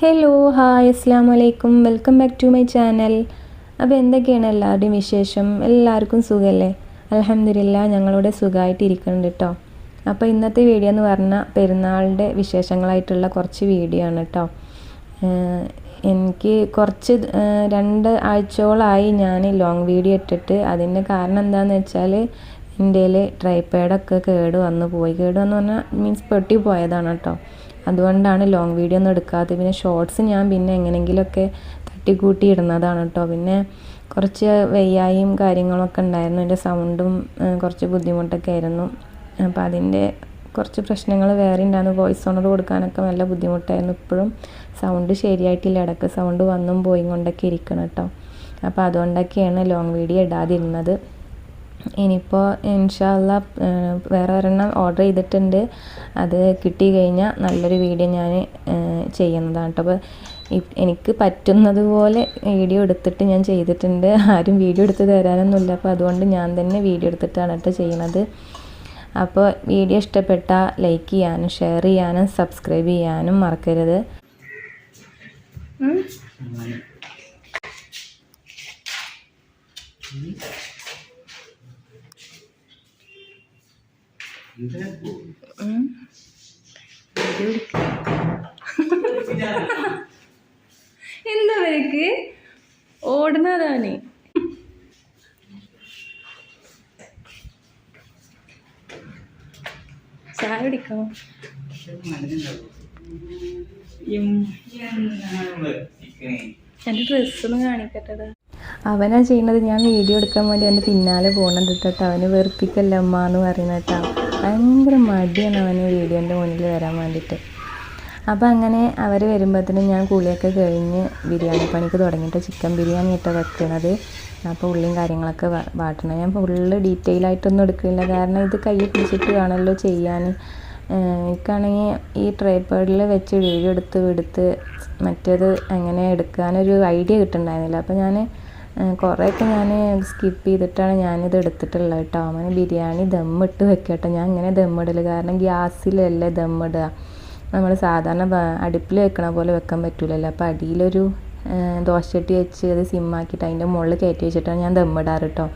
Hello hi അസ്സാം വലൈക്കും welcome back to my channel അപ്പോൾ എന്തൊക്കെയാണ് എല്ലാവരുടെയും വിശേഷം? എല്ലാവർക്കും സുഖമല്ലേ അലഹമില്ല ഞങ്ങളിവിടെ സുഖമായിട്ട് ഇരിക്കുന്നുണ്ട് കേട്ടോ അപ്പോൾ ഇന്നത്തെ വീഡിയോ എന്ന് പറഞ്ഞാൽ പെരുന്നാളിന്റെ വിശേഷങ്ങളായിട്ടുള്ള കുറച്ച് വീഡിയോ ആണ് കേട്ടോ എനിക്ക് കുറച്ച് രണ്ട് ആഴ്ചയോളമായി ഞാൻ ലോങ് വീഡിയോ ഇട്ടിട്ട്. അതിന്റെ കാരണം എന്താണെന്ന് വെച്ചാൽ എന്റെ ട്രൈപാഡൊക്കെ കേട് വന്ന്. പോയി. കേട് വന്ന് പറഞ്ഞാൽ മീൻസ് പൊട്ടി പോയതാണ് കേട്ടോ അതുകൊണ്ടാണ് ലോങ് വീഡിയോ ഒന്നും എടുക്കാത്തത് പിന്നെ ഷോർട്സ് ഞാൻ പിന്നെ എങ്ങനെയെങ്കിലുമൊക്കെ തട്ടിക്കൂട്ടി ഇടുന്നതാണ് കേട്ടോ പിന്നെ കുറച്ച് വെയ്യായും കാര്യങ്ങളൊക്കെ ഉണ്ടായിരുന്നു. എന്റെ സൗണ്ടും കുറച്ച് ബുദ്ധിമുട്ടൊക്കെ ആയിരുന്നു. അപ്പോൾ അതിന്റെ കുറച്ച് പ്രശ്നങ്ങൾ വേറെ ഉണ്ടായിരുന്നു. വോയിസ് ഓണർ കൊടുക്കാനൊക്കെ നല്ല ബുദ്ധിമുട്ടായിരുന്നു ഇപ്പോഴും. സൗണ്ട് ശരിയായിട്ടില്ല. ഇടയ്ക്ക് സൗണ്ട് വന്നും പോയി കൊണ്ടൊക്കെ ഇരിക്കണം കേട്ടോ അപ്പോൾ അതുകൊണ്ടൊക്കെയാണ് ലോങ് വീഡിയോ ഇടാതിരുന്നത്. ഇനിയിപ്പോൾ ഇൻഷാല്ല വേറെ ഒരെണ്ണം ഓർഡർ ചെയ്തിട്ടുണ്ട്. അത് കിട്ടി കഴിഞ്ഞാൽ നല്ലൊരു വീഡിയോ ഞാൻ ചെയ്യുന്നതാണ്. കേട്ടോ അപ്പോൾ എനിക്ക് പറ്റുന്നത് പോലെ വീഡിയോ എടുത്തിട്ട് ഞാൻ ചെയ്തിട്ടുണ്ട്. ആരും വീഡിയോ എടുത്ത് തരാനൊന്നുമില്ല. അപ്പോൾ അതുകൊണ്ട് ഞാൻ തന്നെ വീഡിയോ എടുത്തിട്ടാണ് കേട്ടോ ചെയ്യുന്നത്. അപ്പോൾ വീഡിയോ ഇഷ്ടപ്പെട്ട ലൈക്ക് ചെയ്യാനും ഷെയർ ചെയ്യാനും സബ്സ്ക്രൈബ് ചെയ്യാനും മറക്കരുത്. കുടിക്കോ എന്റെ ഡ്രസ്സൊന്നും കാണിക്കട്ടെടാ. അവനാ ചെയ്യുന്നത് ഞാൻ വീഡിയോ എടുക്കാൻ വേണ്ടി അവന്റെ പിന്നാലെ പോകുന്നത് കേട്ടോ അവന് വെറുപ്പിക്കല്ല അമ്മ എന്ന് പറയുന്നത് കേട്ടോ ഭയങ്കര മടിയാണ് അവന് വീഡിയോന്റെ മുന്നിൽ വരാൻ വേണ്ടിയിട്ട്. അപ്പോൾ അങ്ങനെ അവർ വരുമ്പോഴത്തേനും ഞാൻ കൂളിയൊക്കെ കഴിഞ്ഞ് ബിരിയാണി പണിക്ക് തുടങ്ങിയിട്ട് ചിക്കൻ ബിരിയാണി ഇട്ട് വെക്കണത്. അപ്പോൾ ഉള്ളിയും കാര്യങ്ങളൊക്കെ വാട്ടണം. ഞാൻ ഫുള്ള് ഡീറ്റെയിൽ ആയിട്ടൊന്നും എടുക്കില്ല കാരണം ഇത് കൈ പിടിച്ചിട്ട് വേണമല്ലോ ചെയ്യാൻ. എനിക്കാണെങ്കിൽ ഈ ട്രൈപ്പേഡിൽ വെച്ച് വീഡിയോ എടുത്ത് എടുത്ത് മറ്റേത് എങ്ങനെ എടുക്കാനൊരു ഐഡിയ കിട്ടുന്നുണ്ടായിരുന്നില്ല. അപ്പോൾ ഞാൻ കുറേയൊക്കെ ഞാൻ സ്കിപ്പ് ചെയ്തിട്ടാണ് ഞാനിത് എടുത്തിട്ടുള്ളത് കേട്ടോ. അങ്ങനെ ബിരിയാണി ദമ്മിട്ട് വെക്കട്ടെ. ഞാൻ ഇങ്ങനെ ദമ്മിടൽ കാരണം ഗ്യാസിലല്ലേ ദമ്മിടുക. നമ്മൾ സാധാരണ അടുപ്പിൽ വെക്കണ പോലെ വെക്കാൻ പറ്റൂലല്ലോ. അപ്പോൾ അടിയിലൊരു ദോശച്ചട്ടി വെച്ച് അത് സിമ്മാക്കിയിട്ട് അതിന്റെ മുകളിൽ കയറ്റി വെച്ചിട്ടാണ് ഞാൻ ദമ്മിടാറ് കേട്ടോ.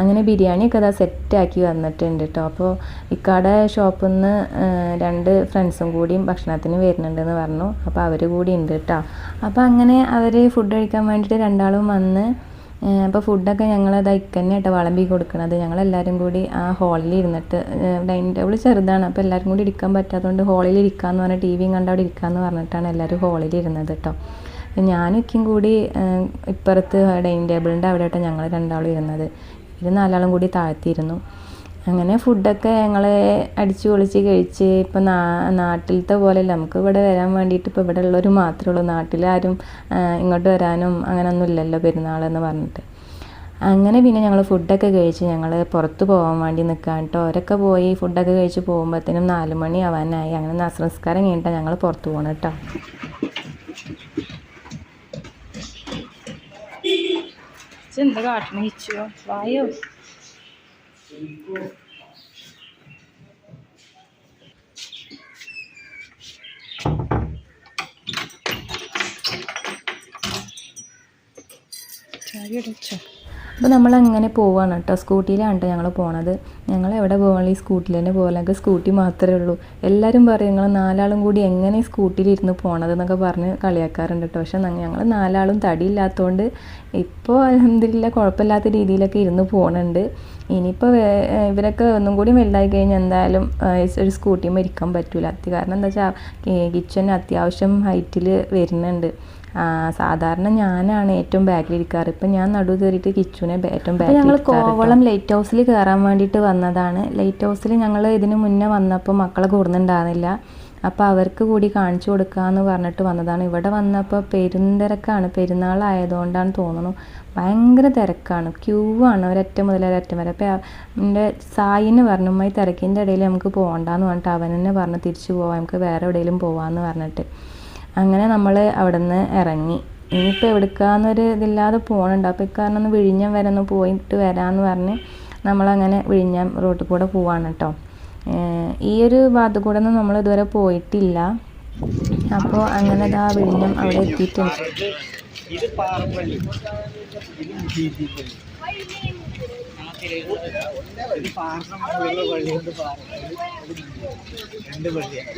അങ്ങനെ ബിരിയാണിയൊക്കെ അതാ സെറ്റാക്കി വന്നിട്ടുണ്ട് കേട്ടോ അപ്പോൾ ഇക്കാടെ ഷോപ്പിൽ നിന്ന് രണ്ട് ഫ്രണ്ട്സും കൂടിയും ഭക്ഷണത്തിന് വരുന്നുണ്ടെന്ന് പറഞ്ഞു. അപ്പോൾ അവർ കൂടി ഉണ്ട് കേട്ടോ അപ്പോൾ അങ്ങനെ അവർ ഫുഡ് കഴിക്കാൻ വേണ്ടിയിട്ട് രണ്ടാളും വന്ന് അപ്പോൾ ഫുഡൊക്കെ ഞങ്ങൾ അത് ഇക്കന്നെ കേട്ടോ വിളമ്പി കൊടുക്കണത്. ഞങ്ങളെല്ലാവരും കൂടി ആ ഹാളിൽ ഇരുന്നിട്ട് ഡൈനിങ് ടേബിൾ ചെറുതാണ്. അപ്പോൾ എല്ലാവരും കൂടി ഇരിക്കാൻ പറ്റാത്തതുകൊണ്ട് ഹാളിൽ ഇരിക്കാമെന്ന് പറഞ്ഞാൽ ടി വിയും കണ്ട് അവിടെ ഇരിക്കാമെന്ന് പറഞ്ഞിട്ടാണ് എല്ലാവരും ഹാളിൽ ഇരുന്നത് കേട്ടോ ഞാനൊക്കെയും കൂടി ഇപ്പുറത്ത് ഡൈനിങ് ടേബിളിന്റെ അവിടെ ആയിട്ട് ഞങ്ങൾ രണ്ടാളും ഇരുന്നത്. ഇത് നാലാളും കൂടി താഴ്ത്തിയിരുന്നു. അങ്ങനെ ഫുഡൊക്കെ ഞങ്ങൾ അടിച്ചു പൊളിച്ച് കഴിച്ച് ഇപ്പം നാ നാട്ടിലത്തെ പോലെയല്ല നമുക്ക് ഇവിടെ വരാൻ വേണ്ടിയിട്ട് ഇപ്പോൾ ഇവിടെ ഉള്ളവർ മാത്രമേ ഉള്ളൂ. നാട്ടിലാരും ഇങ്ങോട്ട് വരാനും അങ്ങനെയൊന്നും ഇല്ലല്ലോ പെരുന്നാളെന്ന് പറഞ്ഞിട്ട്. അങ്ങനെ പിന്നെ ഞങ്ങൾ ഫുഡൊക്കെ കഴിച്ച് ഞങ്ങൾ പുറത്ത് പോകാൻ വേണ്ടി നിൽക്കാൻ കേട്ടോ അവരൊക്കെ പോയി ഫുഡൊക്കെ കഴിച്ച് പോകുമ്പോഴത്തേനും നാല് മണി ആവാനായി. അങ്ങനെ നസംസ്കാരം കഴിഞ്ഞിട്ടാണ് ഞങ്ങൾ പുറത്ത് പോകണം കേട്ടോ എന്താ കാട്ടണ ഇച്ചോ വായോ അപ്പോൾ നമ്മൾ അങ്ങനെ പോവാണ് കേട്ടോ. സ്കൂട്ടിയിലാണ് കേട്ടോ ഞങ്ങൾ പോണത്. ഞങ്ങൾ എവിടെ പോകണമെങ്കിൽ ഈ സ്കൂട്ടിയിൽ തന്നെ പോകാനൊക്കെ സ്കൂട്ടി മാത്രമേ ഉള്ളൂ. എല്ലാവരും പറയും ഞങ്ങൾ നാലാളും കൂടി എങ്ങനെ സ്കൂട്ടിയിലിരുന്ന് പോണത് എന്നൊക്കെ പറഞ്ഞ് കളിയാക്കാറുണ്ട് കേട്ടോ. പക്ഷേ ഞങ്ങൾ നാലാളും തടിയില്ലാത്തതുകൊണ്ട് ഇപ്പോൾ അലഹമില്ല കുഴപ്പമില്ലാത്ത രീതിയിലൊക്കെ ഇരുന്ന് പോകണുണ്ട് ഇനിയിപ്പോൾ ഇവരൊക്കെ ഒന്നും കൂടി വലുതായി കഴിഞ്ഞാൽ എന്തായാലും ഒരു സ്കൂട്ടിയും ഇരിക്കാൻ പറ്റൂല. അത്തി കാരണം എന്താ വെച്ചാൽ കിച്ചൺ അത്യാവശ്യം ഹൈറ്റിൽ വരുന്നുണ്ട്. സാധാരണ ഞാനാണ് ഏറ്റവും ബാക്കിൽ ഇരിക്കാറ്. ഇപ്പം ഞാൻ നടു കയറിയിട്ട് കിച്ചുനെ ഏറ്റവും ബാക്കിൽ ഞങ്ങൾ കോവളം ലൈറ്റ് ഹൗസിൽ കയറാൻ വേണ്ടിയിട്ട് വന്നതാണ്. ലൈറ്റ് ഹൗസിൽ ഞങ്ങൾ ഇതിന് മുന്നേ വന്നപ്പോൾ മക്കളെ കൂടുന്നുണ്ടായിരുന്നില്ല. അപ്പോൾ അവർക്ക് കൂടി കാണിച്ചു കൊടുക്കാമെന്ന് പറഞ്ഞിട്ട് വന്നതാണ്. ഇവിടെ വന്നപ്പോൾ പെരുന്തിരക്കാണ്. പെരുന്നാളായതുകൊണ്ടാണ് തോന്നുന്നു. ഭയങ്കര തിരക്കാണ്. ക്യൂ ആണ് ഒരറ്റം മുതൽ ഒരറ്റം വരെ. അപ്പോൾ എന്റെ സായിന് പറഞ്ഞു ഈ തിരക്കിന്റെ ഇടയിൽ നമുക്ക് പോകണ്ടെന്ന് പറഞ്ഞിട്ട് അവൻ തന്നെ പറഞ്ഞു തിരിച്ചു പോവാം. നമുക്ക് വേറെ എവിടെയെങ്കിലും പോവാമെന്ന് പറഞ്ഞിട്ട്. അങ്ങനെ നമ്മൾ അവിടെ നിന്ന് ഇറങ്ങി. ഇനിയിപ്പോൾ എവിടുക്കാന്നൊരു ഇതില്ലാതെ പോകണുണ്ട് അപ്പോൾ ഇക്കാരണം ഒന്ന് വിഴിഞ്ഞം വരെ ഒന്ന് പോയിട്ട് വരാമെന്ന് പറഞ്ഞ് നമ്മളങ്ങനെ വിഴിഞ്ഞം റോട്ടിൽ കൂടെ പോവാണ് കേട്ടോ. ഈ ഒരു ഭാഗത്ത് ഒന്നും നമ്മൾ ഇതുവരെ പോയിട്ടില്ല അപ്പോൾ അങ്ങനെ ഇതാ വിഴിഞ്ഞം അവിടെ എത്തിയിട്ടുണ്ട് ഇത് ഇത്. രണ്ട് പള്ളിയാണ്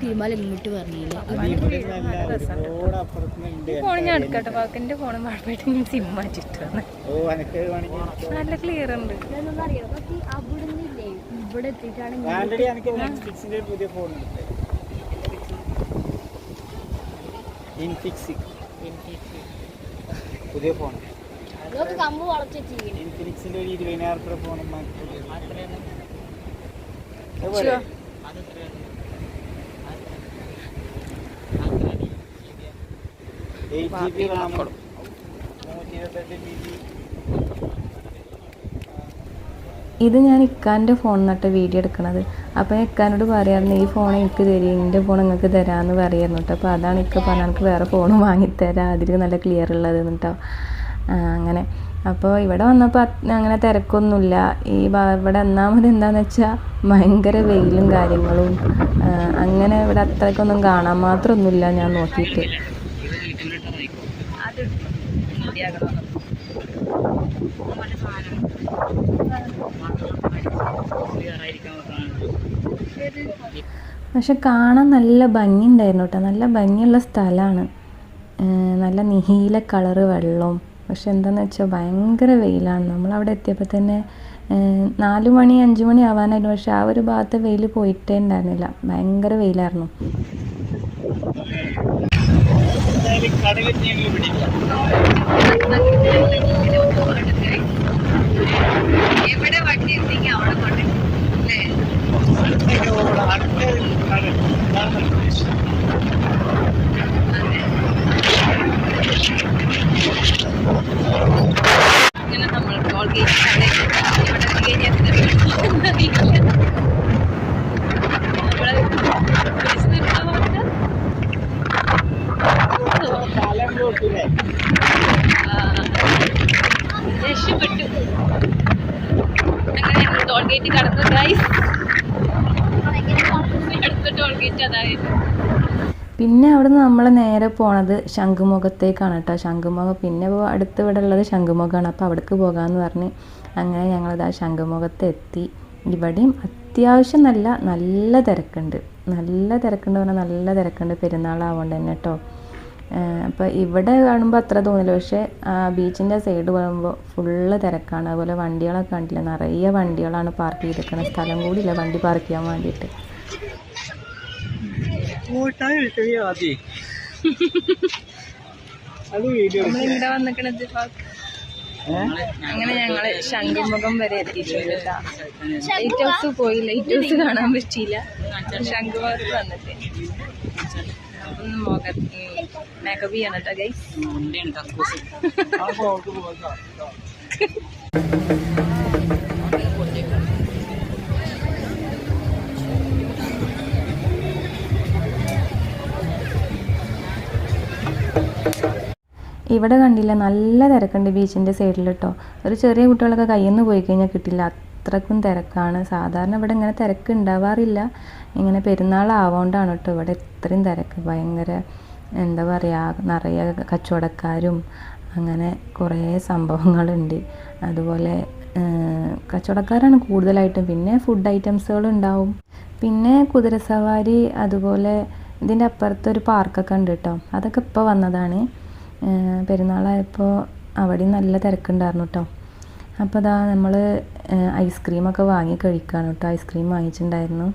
തീരുമാനം ഇങ്ങോട്ട് പറഞ്ഞില്ല ഫോൺ ഞാൻ എടുക്കട്ടെ പാക്കിന്റെ ഫോൺ മഴപ്പായിട്ട് ഞാൻ സിം മാറ്റിട്ട് നല്ല ക്ലിയർ ഉണ്ട്. ഇവിടെ നെറ്റ്ഫ്ലിക്സിന്റെ പുതിയ ഫോൺ ഇൻഫിക്സ് പുതിയ ഫോൺ കമ്പ് വളച്ച് ഇൻഫിനിക്സിന്റെ ഒരു ഇരുപതിനായിരം രൂപ ഫോൺ എയ്റ്റ് ഇത് ഞാൻ ഇക്കാന്റെ ഫോൺ നട്ട് വീഡിയോ എടുക്കണത്. അപ്പോൾ ഞാൻ ഇക്കാനോട് പറയാറുണ്ട് ഈ ഫോൺ എനിക്ക് തരും എന്റെ ഫോൺ നിങ്ങൾക്ക് തരാമെന്ന് പറയായിരുന്നു കേട്ടോ അപ്പോൾ അതാണ് ഇക്ക പറഞ്ഞാൽ എനിക്ക് വേറെ ഫോൺ വാങ്ങിത്തരാം അതിൽ നല്ല ക്ലിയർ ഉള്ളത് കേട്ടോ അങ്ങനെ. അപ്പോൾ ഇവിടെ വന്നപ്പോൾ അങ്ങനെ തിരക്കൊന്നുമില്ല. ഈ ഇവിടെ ഒന്നാമത് എന്താണെന്ന് വെച്ചാൽ ഭയങ്കര വെയിലും കാര്യങ്ങളും അങ്ങനെ ഇവിടെ അത്രയ്ക്കൊന്നും കാണാൻ മാത്രമൊന്നുമില്ല ഞാൻ നോക്കിയിട്ട്. പക്ഷെ കാണാൻ നല്ല ഭംഗിയുണ്ടായിരുന്നു കേട്ടോ. നല്ല ഭംഗിയുള്ള സ്ഥലമാണ്. നല്ല നീല കളറ് വെള്ളവും പക്ഷെ എന്താണെന്ന് വെച്ചാൽ ഭയങ്കര വെയിലാണ്. നമ്മൾ അവിടെ എത്തിയപ്പോൾ തന്നെ നാല് മണി അഞ്ച് മണി ആവാനായിരുന്നു. പക്ഷെ ആ ഒരു ഭാഗത്ത് വെയിൽ പോയിട്ടേ ഉണ്ടായിരുന്നില്ല. ഭയങ്കര വെയിലായിരുന്നു. എവിടെ വണ്ടി ഞങ്ങൾ പിടിക്കാം അടുത്ത road, അടുത്ത കടൽ. ഇതാണ് ഉദ്ദേശം. അങ്ങനെ നമ്മൾ ടോൾ ഗേറ്റ് ഇവിടെ സ്ഥലം പോക്കില്ലേ രക്ഷപ്പെട്ടു. അങ്ങനെ ഞങ്ങൾ ടോൾ ഗേറ്റ് കടന്നു ഗൈസ് ടോൾ പിന്നെ അവിടുന്ന് നമ്മൾ നേരെ പോണത് ശംഖുമുഖത്തേക്കാണ് കേട്ടോ. ശംഖുമുഖം പിന്നെ അടുത്ത് ഇവിടെ ഉള്ളത് ശംഖുമുഖമാണ് അപ്പോൾ അവിടേക്ക് പോകാമെന്ന് പറഞ്ഞ് അങ്ങനെ ഞങ്ങളിതാ ശംഖുമുഖത്ത് എത്തി ഇവിടെയും അത്യാവശ്യം നല്ല നല്ല തിരക്കുണ്ട്. നല്ല തിരക്കുണ്ട് പറഞ്ഞാൽ നല്ല തിരക്കുണ്ട് പെരുന്നാളാവുകൊണ്ട് തന്നെ കേട്ടോ. അപ്പോൾ ഇവിടെ കാണുമ്പോൾ അത്ര തോന്നില്ല. പക്ഷേ ബീച്ചിന്റെ സൈഡ് പോകുമ്പോൾ ഫുള്ള് തിരക്കാണ്. അതുപോലെ വണ്ടികളൊക്കെ കണ്ടില്ല? നിറയെ വണ്ടികളാണ് പാർക്ക് ചെയ്തിരിക്കുന്നത് സ്ഥലം കൂടിയില്ല വണ്ടി പാർക്ക് ചെയ്യാൻ വേണ്ടിയിട്ട്. ഫോട്ടോ എടുത്തത് ആദ്യം. അത് വീഡിയോ നമ്മളിവിടെ വന്നിക്കണത് അങ്ങനെ ഞങ്ങൾ ശംഖുമുഖം വരെ എത്തിയിട്ടുണ്ട് ലൈറ്റ് ഹൗസ് പോയി ലൈറ്റ് ഹൗസ് കാണാൻ പറ്റിയില്ല. ശംഖുമുഖത്ത് വന്നിട്ട്. ഒന്ന് മുഖം മേക്കപ്പ് ചെയ്യണം കേട്ടോ ഗൈസ് ഇവിടെ കണ്ടില്ല നല്ല തിരക്കുണ്ട് ബീച്ചിന്റെ സൈഡിൽ കേട്ടോ ഒരു ചെറിയ കുട്ടികളൊക്കെ കയ്യിൽ പോയി കഴിഞ്ഞാൽ കിട്ടില്ല. അത്രക്കും തിരക്കാണ്. സാധാരണ ഇവിടെ ഇങ്ങനെ തിരക്ക് ഉണ്ടാവാറില്ല. ഇങ്ങനെ പെരുന്നാളാവോണ്ടാണ് കേട്ടോ ഇവിടെ ഇത്രയും തിരക്ക്. ഭയങ്കര എന്താ പറയുക നിറയെ കച്ചവടക്കാരും അങ്ങനെ കുറേ സംഭവങ്ങളുണ്ട്. അതുപോലെ കച്ചവടക്കാരാണ് കൂടുതലായിട്ടും. പിന്നെ ഫുഡ് ഐറ്റംസുകൾ ഉണ്ടാവും. പിന്നെ കുതിരസവാരി അതുപോലെ ഇതിന്റെ അപ്പുറത്തൊരു പാർക്കൊക്കെ ഉണ്ട് കേട്ടോ അതൊക്കെ ഇപ്പോൾ വന്നതാണ്. പെരുന്നാളായപ്പോൾ അവിടെയും നല്ല തിരക്കുണ്ടായിരുന്നു കേട്ടോ അപ്പോൾ അതാ നമ്മൾ ഐസ്ക്രീമൊക്കെ വാങ്ങി കഴിക്കുകയാണ് കേട്ടോ ഐസ്ക്രീം വാങ്ങിച്ചിട്ടുണ്ടായിരുന്നു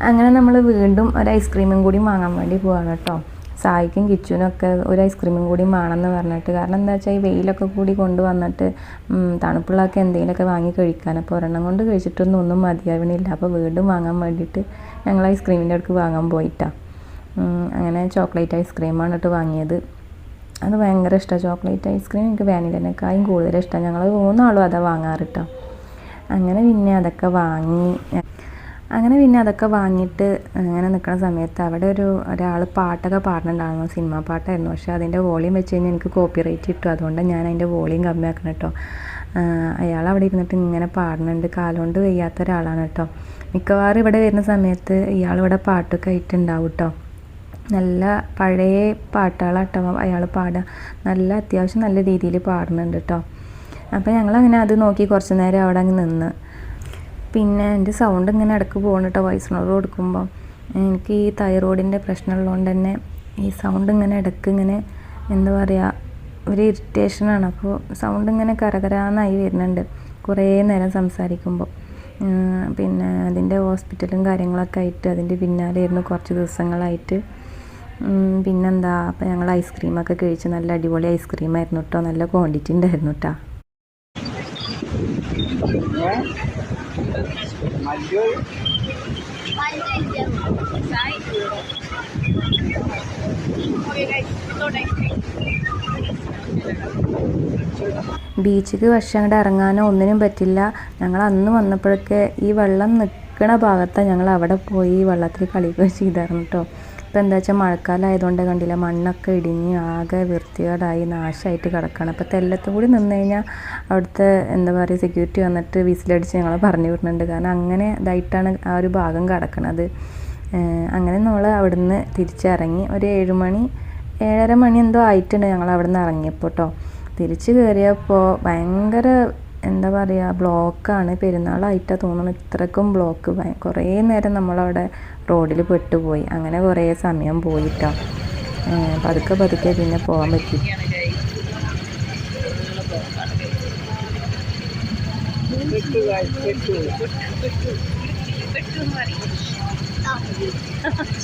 അങ്ങനെ നമ്മൾ വീണ്ടും ഒരു ഐസ്ക്രീമും കൂടി വാങ്ങാൻ വേണ്ടി പോവാണ് കേട്ടോ സായിക്കും കിച്ചുവിനൊക്കെ ഒരു ഐസ്ക്രീമും കൂടി വേണമെന്ന് പറഞ്ഞിട്ട് കാരണം എന്താ വെച്ചാൽ ഈ വെയിലൊക്കെ കൂടി കൊണ്ടുവന്നിട്ട് തണുപ്പുള്ളതൊക്കെ എന്തെങ്കിലുമൊക്കെ വാങ്ങി കഴിക്കാൻ. അപ്പോൾ ഒരെണ്ണം കൊണ്ട് കഴിച്ചിട്ടൊന്നും ഒന്നും മതിയാവണില്ല. അപ്പോൾ വീണ്ടും വാങ്ങാൻ വേണ്ടിയിട്ട് ഞങ്ങൾ ഐസ്ക്രീമിന്റെ അടുക്ക് വാങ്ങാൻ പോയിട്ടാണ് അങ്ങനെ ചോക്ലേറ്റ് ഐസ്ക്രീമാണ് കേട്ടോ വാങ്ങിയത്. അത് ഭയങ്കര ഇഷ്ടമാണ് ചോക്ലേറ്റ് ഐസ്ക്രീം എനിക്ക് വാനിലേനേക്കാളും കൂടുതൽ ഇഷ്ടമാണ് ഞങ്ങൾ മൂന്നാളും അതാണ് വാങ്ങാറ് കേട്ടോ അങ്ങനെ പിന്നെ അതൊക്കെ വാങ്ങി അങ്ങനെ പിന്നെ അതൊക്കെ വാങ്ങിയിട്ട് അങ്ങനെ നിൽക്കുന്ന സമയത്ത് അവിടെ ഒരു ഒരാൾ പാട്ടൊക്കെ പാടുന്നുണ്ടായിരുന്നു സിനിമ പാട്ടായിരുന്നു. പക്ഷേ അതിന്റെ വോളിയം വെച്ച് കഴിഞ്ഞാൽ എനിക്ക് കോപ്പി റേറ്റ് കിട്ടും. അതുകൊണ്ട് ഞാൻ അതിന്റെ വോളിയം കമ്മിയാക്കണം കേട്ടോ അയാൾ അവിടെ ഇരുന്നിട്ട് ഇങ്ങനെ പാടുന്നുണ്ട്. കാലുകൊണ്ട് വയ്യാത്ത ഒരാളാണ് കേട്ടോ മിക്കവാറും ഇവിടെ വരുന്ന സമയത്ത് ഇയാൾ ഇവിടെ പാട്ടൊക്കെ ആയിട്ടുണ്ടാവും കേട്ടോ നല്ല പഴയ പാട്ടുകളാട്ടോ അയാൾ പാടുക. നല്ല അത്യാവശ്യം നല്ല രീതിയിൽ പാടുന്നുണ്ട് കേട്ടോ അപ്പോൾ ഞങ്ങളങ്ങനെ അത് നോക്കി കുറച്ച് നേരം അവിടെ അങ്ങ് നിന്ന്. പിന്നെ എന്റെ സൗണ്ട് ഇങ്ങനെ ഇടയ്ക്ക് പോകണം കേട്ടോ വോയിസ് നോട്ട് കൊടുക്കുമ്പോൾ എനിക്ക് ഈ തൈറോയിഡിന്റെ പ്രശ്നമുള്ളതുകൊണ്ട് തന്നെ ഈ സൗണ്ട് ഇങ്ങനെ ഇടയ്ക്ക് ഇങ്ങനെ എന്താ പറയുക ഒരു ഇറിറ്റേഷനാണ് അപ്പോൾ സൗണ്ട് ഇങ്ങനെ കരകരാന്നായി വരുന്നുണ്ട് കുറേ നേരം സംസാരിക്കുമ്പോൾ പിന്നെ അതിന്റെ ഹോസ്പിറ്റലും കാര്യങ്ങളൊക്കെ ആയിട്ട് അതിന്റെ പിന്നാലെ ആയിരുന്നു കുറച്ച് ദിവസങ്ങളായിട്ട്. പിന്നെന്താ അപ്പോൾ ഞങ്ങൾ ഐസ്ക്രീമൊക്കെ കഴിച്ച് നല്ല അടിപൊളി ഐസ്ക്രീമായിരുന്നു കേട്ടോ നല്ല ക്വാണ്ടിറ്റി ഉണ്ടായിരുന്നു കേട്ടോ മല്ലു ബീച്ചിക്ക് പക്ഷേ അങ്ങോട്ട് ഇറങ്ങാനോ ഒന്നിനും പറ്റില്ല. ഞങ്ങൾ അന്ന് വന്നപ്പോഴൊക്കെ ഈ വെള്ളം നിൽക്കണ ഭാഗത്താണ് ഞങ്ങൾ അവിടെ പോയി വെള്ളത്തിൽ കളിക്കുകയും ചെയ്തായിരുന്നു കേട്ടോ ഇപ്പം എന്താ വെച്ചാൽ മഴക്കാലം ആയതുകൊണ്ട് കണ്ടില്ല മണ്ണൊക്കെ ഇടിഞ്ഞ് ആകെ വൃത്തികേടായി നാശമായിട്ട് കിടക്കണം. അപ്പോൾ തെല്ലത്തും കൂടി നിന്ന് കഴിഞ്ഞാൽ അവിടുത്തെ എന്താ പറയുക സെക്യൂരിറ്റി വന്നിട്ട് വിസിലടിച്ച് ഞങ്ങളെ പറഞ്ഞു വിടുന്നുണ്ട് കാരണം അങ്ങനെ ഇതായിട്ടാണ് ആ ഒരു ഭാഗം കിടക്കണത്. അങ്ങനെ നമ്മൾ അവിടുന്ന് തിരിച്ചിറങ്ങി ഒരു ഏഴുമണി ഏഴര മണി എന്തോ ആയിട്ടുണ്ട് ഞങ്ങൾ അവിടെ നിന്ന് ഇറങ്ങിയപ്പോൾ കേട്ടോ തിരിച്ച് കയറിയപ്പോൾ ഭയങ്കര എന്താ പറയുക ബ്ലോക്കാണ്. പെരുന്നാളായിട്ടാണ് തോന്നുന്നു ഇത്രക്കും ബ്ലോക്ക് കുറേ നേരം നമ്മളവിടെ റോഡിൽ പെട്ടുപോയി. അങ്ങനെ കുറേ സമയം പോയിട്ടോ. പതുക്കെ പതുക്കെ പിന്നെ പോകാൻ പറ്റി.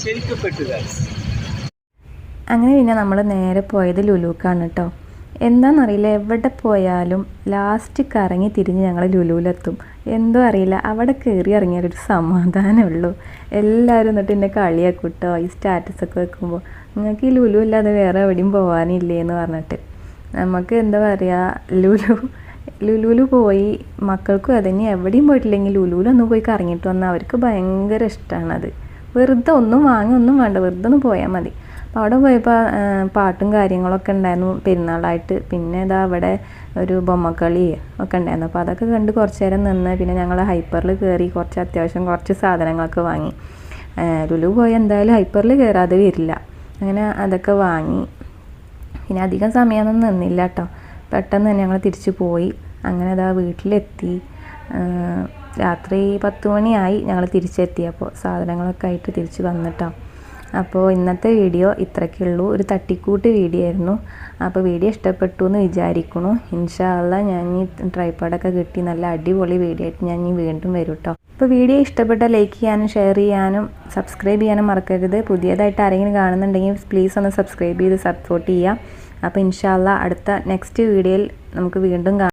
ശരിക്കും. അങ്ങനെ പിന്നെ നമ്മൾ നേരെ പോയത് ലുലുക്കാണ് കേട്ടോ എന്താണെന്നറിയില്ല എവിടെ പോയാലും ലാസ്റ്റ് കറങ്ങി തിരിഞ്ഞ് ഞങ്ങൾ ലുലുവിലെത്തും. എന്തോ അറിയില്ല അവിടെ കയറി ഇറങ്ങിയാലൊരു സമാധാനമേ ഉള്ളൂ എല്ലാവരും എന്നിട്ട് എന്നെ കളിയാക്കൂട്ടോ കേട്ടോ ഈ സ്റ്റാറ്റസൊക്കെ വെക്കുമ്പോൾ നിങ്ങൾക്ക് ഈ ലുലു അല്ലാതെ വേറെ എവിടെയും പോകാനില്ലേ എന്ന് പറഞ്ഞിട്ട്. നമുക്ക് എന്താ പറയുക ലുലു ലുലുലു പോയി മക്കൾക്കും അതന്നെ. എവിടെയും പോയിട്ടില്ലെങ്കിൽ ലുലുവിലൊന്ന് പോയി കറങ്ങിയിട്ട് വന്നാൽ അവർക്ക് ഭയങ്കര ഇഷ്ടമാണത് വെറുതെ ഒന്നും വാങ്ങി ഒന്നും വേണ്ട വെറുതെ ഒന്ന് പോയാൽ മതി. അപ്പോൾ അവിടെ പോയപ്പോൾ പാട്ടും കാര്യങ്ങളൊക്കെ ഉണ്ടായിരുന്നു പെരുന്നാളായിട്ട്. പിന്നെ ഇതാ അവിടെ ഒരു ബൊമ്മക്കളി ഒക്കെ ഉണ്ടായിരുന്നു. അപ്പോൾ അതൊക്കെ കണ്ട് കുറച്ച് നേരം നിന്ന് പിന്നെ ഞങ്ങൾ ഹൈപ്പറിൽ കയറി കുറച്ച് അത്യാവശ്യം കുറച്ച് സാധനങ്ങളൊക്കെ വാങ്ങി. ലുലു പോയി എന്തായാലും ഹൈപ്പറിൽ കയറാതെ വരില്ല. അങ്ങനെ അതൊക്കെ വാങ്ങി. പിന്നെ അധികം സമയമൊന്നും നിന്നില്ല കേട്ടോ. പെട്ടെന്ന് തന്നെ ഞങ്ങൾ തിരിച്ചു പോയി. അങ്ങനെ അതാ വീട്ടിലെത്തി. രാത്രി പത്ത് മണിയായി ഞങ്ങൾ തിരിച്ചെത്തിയപ്പോൾ സാധനങ്ങളൊക്കെ ആയിട്ട് തിരിച്ച് വന്നിട്ടോ അപ്പോൾ ഇന്നത്തെ വീഡിയോ ഇത്രയ്ക്കുള്ളൂ ഒരു തട്ടിക്കൂട്ട് വീഡിയോ ആയിരുന്നു. അപ്പോൾ വീഡിയോ ഇഷ്ടപ്പെട്ടു എന്ന് വിചാരിക്കുന്നു. ഇൻഷാല്ല ഞാൻ ഈ ട്രൈപ്പാഡൊക്കെ കിട്ടി നല്ല അടിപൊളി വീഡിയോ ആയിട്ട് ഞാൻ ഇനി വീണ്ടും വരും കേട്ടോ അപ്പോൾ വീഡിയോ ഇഷ്ടപ്പെട്ട ലൈക്ക് ചെയ്യാനും ഷെയർ ചെയ്യാനും സബ്സ്ക്രൈബ് ചെയ്യാനും മറക്കരുത്. പുതിയതായിട്ട് ആരെങ്കിലും കാണുന്നുണ്ടെങ്കിൽ പ്ലീസ് ഒന്ന് സബ്സ്ക്രൈബ് ചെയ്ത് സപ്പോർട്ട് ചെയ്യുക അപ്പോൾ ഇൻഷാല്ല അടുത്ത നെക്സ്റ്റ് വീഡിയോയിൽ നമുക്ക് വീണ്ടും കാണാം.